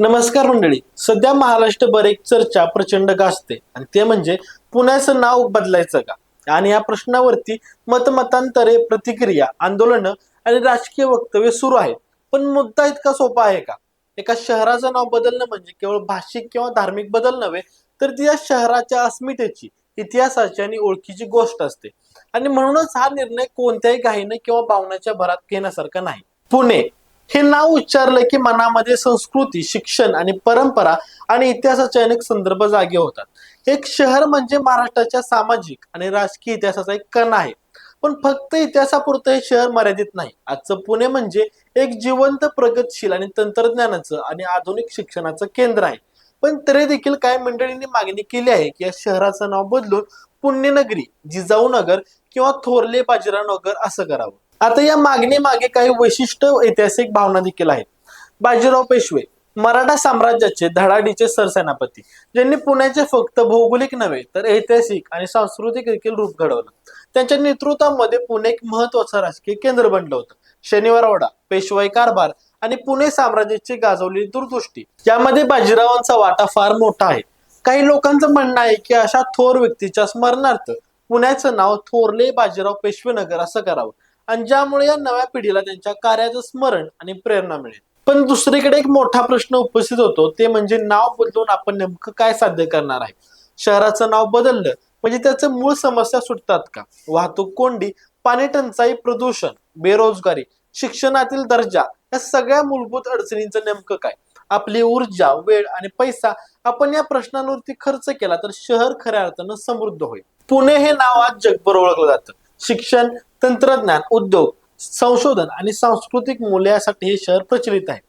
नमस्कार मंडळी. सध्या महाराष्ट्रभर एक चर्चा प्रचंड गाजते. आणि ते म्हणजे पुण्याचं नाव बदलायचं का? आणि या प्रश्नावरती मतमतांतरे प्रतिक्रिया आंदोलनं आणि राजकीय वक्तव्य सुरू आहेत. पण मुद्दा इतका सोपा आहे का? एका शहराचं नाव बदलणं म्हणजे केवळ भाषिक किंवा धार्मिक बदल नव्हे तर ती या शहराच्या अस्मितेची इतिहासाची आणि ओळखीची गोष्ट असते. आणि म्हणूनच हा निर्णय कोणत्याही घाईनं किंवा भावनाच्या भरात घेण्यासारखा नाही. पुणे हे नाव उच्चारलं की मनामध्ये संस्कृती शिक्षण आणि परंपरा आणि इतिहासाचे अनेक संदर्भ जागे होतात. एक शहर म्हणजे महाराष्ट्राच्या सामाजिक आणि राजकीय इतिहासाचा एक कण आहे. पण फक्त इतिहासापुरतं हे शहर मर्यादित नाही. आजचं पुणे म्हणजे एक जिवंत प्रगतशील आणि तंत्रज्ञानाचं आणि आधुनिक शिक्षणाचं केंद्र आहे. पण तरी देखील काही मंडळींनी मागणी केली आहे की या शहराचं नाव बदलून पुण्यनगरी जिजाऊ नगर किंवा थोरले बाजीराव नगर असं करावं. आता या मागणी मागे काही वैशिष्ट्य ऐतिहासिक भावना देखील आहेत. बाजीराव पेशवे मराठा साम्राज्याचे धडाडीचे सरसेनापती ज्यांनी पुण्याचे फक्त भौगोलिक नव्हे तर ऐतिहासिक आणि सांस्कृतिक देखील रूप घडवलं. त्यांच्या नेतृत्वामध्ये पुणे एक महत्वाचं राजकीय केंद्र बनलं होतं. शनिवारवाडा पेशवाई कारभार आणि पुणे साम्राज्याची गाजवलेली दूरदृष्टी यामध्ये बाजीरावांचा वाटा फार मोठा आहे. काही लोकांचं म्हणणं आहे की अशा थोर व्यक्तीच्या स्मरणार्थ पुण्याचं नाव थोरले बाजीराव पेशवेनगर असं करावं. आणि ज्यामुळे या नव्या पिढीला त्यांच्या कार्याचं स्मरण आणि प्रेरणा मिळेल. पण दुसरीकडे एक मोठा प्रश्न उपस्थित होतो ते म्हणजे नाव बदलून आपण नेमकं काय साध्य करणार आहे? शहराचं नाव बदललं म्हणजे त्याचं मूळ समस्या सुटतात का? वाहतूक कोंडी पाणी टंचाई प्रदूषण बेरोजगारी शिक्षणातील दर्जा या सगळ्या मूलभूत अडचणींचं नेमकं काय? आपली ऊर्जा वेळ आणि पैसा आपण या प्रश्नांवरती खर्च केला तर शहर खऱ्या अर्थानं समृद्ध होईल. पुणे हे नाव आज जगभर ओळखलं जातं. शिक्षण तंत्रज्ञान उद्योग संशोधन आणि सांस्कृतिक मूल्यासाठी हे शहर प्रचलित आहे.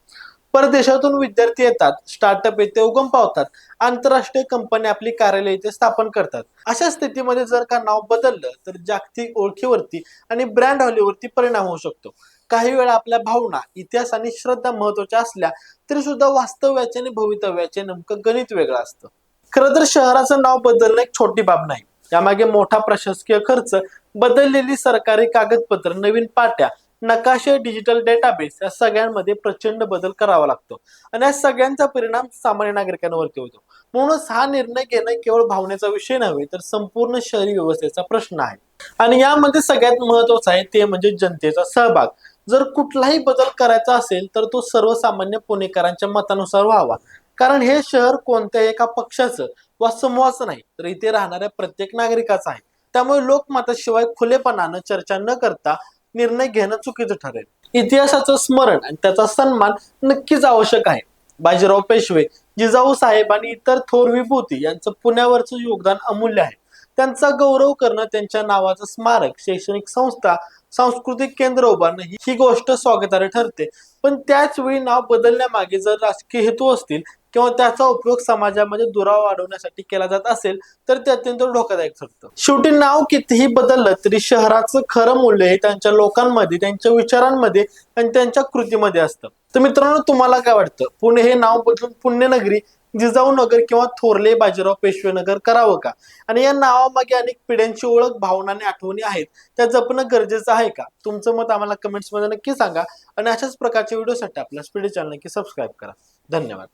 परदेशातून विद्यार्थी येतात स्टार्टअप येथे उगम पावतात आंतरराष्ट्रीय कंपन्या आपली कार्यालय इथे स्थापन करतात. अशा स्थितीमध्ये जर का नाव बदललं तर जागतिक ओळखीवरती आणि ब्रँड व्हॅल्यूवरती परिणाम होऊ शकतो. काही वेळा आपल्या भावना इतिहास आणि श्रद्धा महत्त्वाच्या असल्या तरी सुद्धा वास्तव्याचे आणि भवितव्याचे नेमकं गणित वेगळं असतं. खरं तर शहराचं नाव बदलणं एक छोटी बाब नाही. यामागे मोठा प्रशासकीय खर्च बदललेली सरकारी कागदपत्र नवीन पाट्या नकाशे डिजिटल डेटाबेस या सगळ्यांमध्ये प्रचंड बदल करावा लागतो. आणि या सगळ्यांचा परिणाम सामान्य नागरिकांवरती होतो. म्हणूनच हा निर्णय घेणं केवळ भावनेचा विषय नव्हे तर संपूर्ण शहरी व्यवस्थेचा प्रश्न आहे. आणि यामध्ये सगळ्यात महत्वाचं आहे ते म्हणजे जनतेचा सहभाग. जर कुठलाही बदल करायचा असेल तर तो सर्वसामान्य पुणेकरांच्या मतानुसार व्हावा. कारण हे शहर कोणत्याही एका पक्षाचं वा समूहाचं नाही तर इथे राहणाऱ्या प्रत्येक नागरिकाचा आहे. त्यामुळे लोकमताशिवाय खुलेपणानं चर्चा न करता निर्णय घेणं चुकीचं ठरेल. इतिहासाचं स्मरण आणि त्याचा सन्मान नक्कीच आवश्यक आहे. बाजीराव पेशवे जिजाऊ साहेब आणि इतर थोर विभूती यांचं पुण्यावरचं योगदान अमूल्य आहे. त्यांचा गौरव करणं त्यांच्या नावाचं स्मारक शैक्षणिक संस्था सांस्कृतिक केंद्र उभारणं ही ही गोष्ट स्वागतार्ह ठरते. पण त्याच वेळी नाव बदलण्यामागे जर राजकीय हेतू असतील किंवा त्याचा उपयोग समाजामध्ये दुरावा वाढवण्यासाठी केला जात असेल तर ते अत्यंत धोकादायक ठरतं. शेवटी नाव कितीही बदललं तरी शहराचं खरं मूल्य हे त्यांच्या लोकांमध्ये त्यांच्या विचारांमध्ये आणि त्यांच्या कृतीमध्ये असतं. तर मित्रांनो तुम्हाला काय वाटतं? पुणे हे नाव बदलून पुण्यनगरी जिजाऊ नगर किंवा थोरले बाजीराव पेशवेनगर करावं का? आणि या नावामागे अनेक पिढ्यांची ओळख भावना आणि आठवणी आहेत. त्या जपणं गरजेचं आहे का? तुमचं मत आम्हाला कमेंट्समध्ये नक्की सांगा. आणि अशाच प्रकारच्या व्हिडिओसाठी आपल्या स्पीड चॅनल नक्की सबस्क्राईब करा. धन्यवाद.